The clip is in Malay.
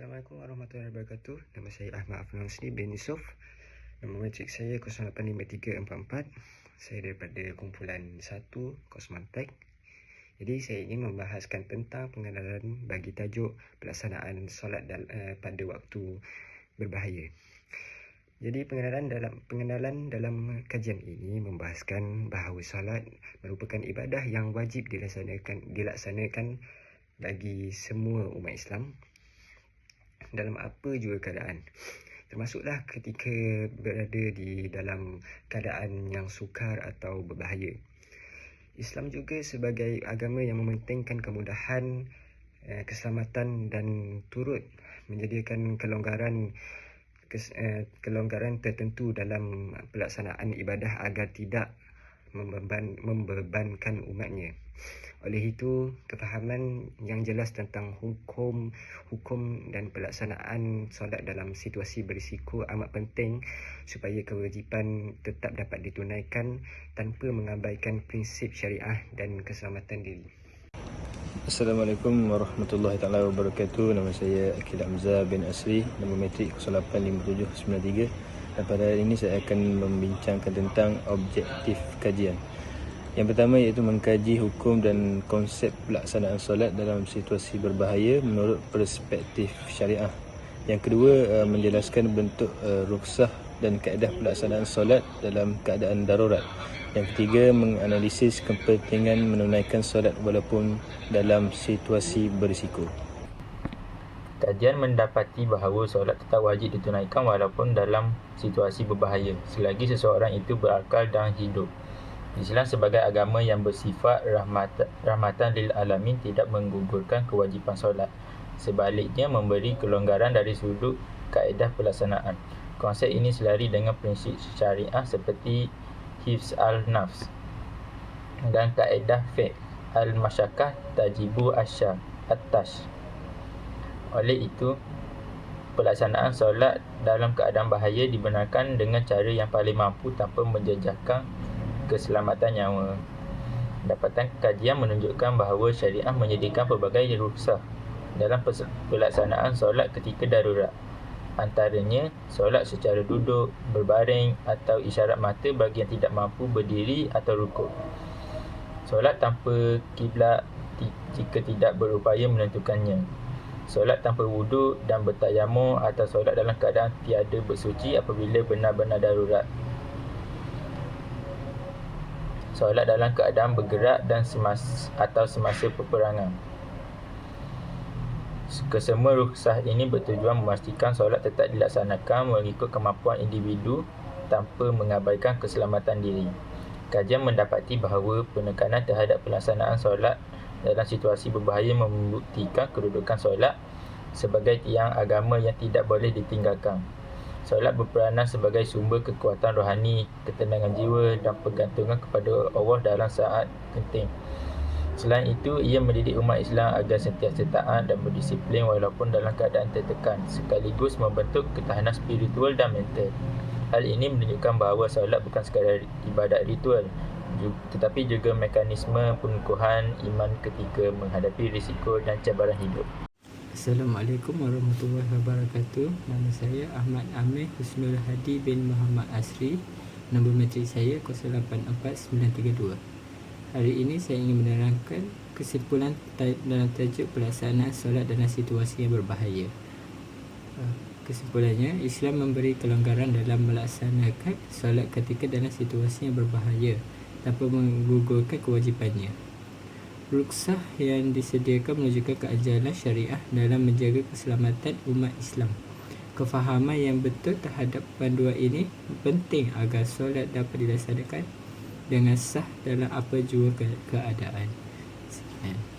Assalamualaikum warahmatullahi wabarakatuh. Nama saya Ahmad Afnan Husni bin Yusof. Nama matrik saya 085344. Saya daripada kumpulan 1 Kosmantek. Jadi saya ingin membahaskan tentang pengenalan bagi tajuk pelaksanaan solat dal- uh, pada waktu berbahaya. Jadi pengenalan dalam pengenalan dalam kajian ini membahaskan bahawa solat merupakan ibadah yang wajib dilaksanakan dilaksanakan bagi semua umat Islam dalam apa juga keadaan. Termasuklah ketika berada di dalam keadaan yang sukar atau berbahaya. Islam juga sebagai agama yang mementingkan kemudahan, eh, keselamatan dan turut menyediakan kelonggaran eh, kelonggaran tertentu dalam pelaksanaan ibadah agar tidak membeban, membebankan umatnya. Oleh itu, kefahaman yang jelas tentang hukum hukum dan pelaksanaan solat dalam situasi berisiko amat penting supaya kewajipan tetap dapat ditunaikan tanpa mengabaikan prinsip syariah dan keselamatan diri. Assalamualaikum warahmatullahi taala wabarakatuh. Nama saya Akil Hamzah bin Asri, nama matrik 085793. Dan pada hari ini saya akan membincangkan tentang objektif kajian. Yang pertama iaitu mengkaji hukum dan konsep pelaksanaan solat dalam situasi berbahaya menurut perspektif syariah. Yang kedua uh, menjelaskan bentuk uh, ruksah dan kaedah pelaksanaan solat dalam keadaan darurat. Yang ketiga menganalisis kepentingan menunaikan solat walaupun dalam situasi berisiko. Kajian mendapati bahawa solat tetap wajib ditunaikan walaupun dalam situasi berbahaya selagi seseorang itu berakal dan hidup. Islam sebagai agama yang bersifat rahmat, rahmatan lil alamin tidak menggugurkan kewajipan solat. Sebaliknya memberi kelonggaran dari sudut kaedah pelaksanaan. Konsep ini selari dengan prinsip syariah seperti hifz al-nafs dan kaedah fiqh al-masyakah tajibu asyar atas. Oleh itu, pelaksanaan solat dalam keadaan bahaya dibenarkan dengan cara yang paling mampu tanpa menjejaskan keselamatan nyawa. Dapatan kajian menunjukkan bahawa syariah menyediakan pelbagai rukhsah dalam pelaksanaan solat ketika darurat. Antaranya, solat secara duduk, berbaring atau isyarat mata bagi yang tidak mampu berdiri atau rukuk. Solat tanpa kiblat jika tidak berupaya menentukannya. Solat tanpa wuduk dan bertayamum atau solat dalam keadaan tiada bersuci apabila benar-benar darurat. Solat dalam keadaan bergerak dan semasa atau semasa peperangan. Kesemua rukhsah ini bertujuan memastikan solat tetap dilaksanakan mengikut kemampuan individu tanpa mengabaikan keselamatan diri. Kajian mendapati bahawa penekanan terhadap pelaksanaan solat dalam situasi berbahaya membuktikan kedudukan solat sebagai tiang agama yang tidak boleh ditinggalkan. Solat berperanan sebagai sumber kekuatan rohani, ketenangan jiwa dan pergantungan kepada Allah dalam saat penting. Selain itu, ia mendidik umat Islam agar sentiasa taat dan berdisiplin walaupun dalam keadaan tertekan, sekaligus membentuk ketahanan spiritual dan mental. Hal ini menunjukkan bahawa solat bukan sekadar ibadat ritual, tetapi juga mekanisme pengukuhan iman ketika menghadapi risiko dan cabaran hidup. Assalamualaikum warahmatullahi wabarakatuh. Nama saya Ahmad Amir Husnul Hadi bin Muhammad Asri. Nombor matrik saya 084932. Hari ini saya ingin menerangkan kesimpulan dalam tajuk pelaksanaan solat dalam situasi yang berbahaya. Uh, kesimpulannya, Islam memberi kelonggaran dalam melaksanakan solat ketika dalam situasi yang berbahaya tanpa menggugurkan kewajipannya. Ruksah yang disediakan menunjukkan keajaran syariah dalam menjaga keselamatan umat Islam. Kefahaman yang betul terhadap panduan ini penting agar solat dapat dilaksanakan dengan sah dalam apa jua keadaan. Sekian.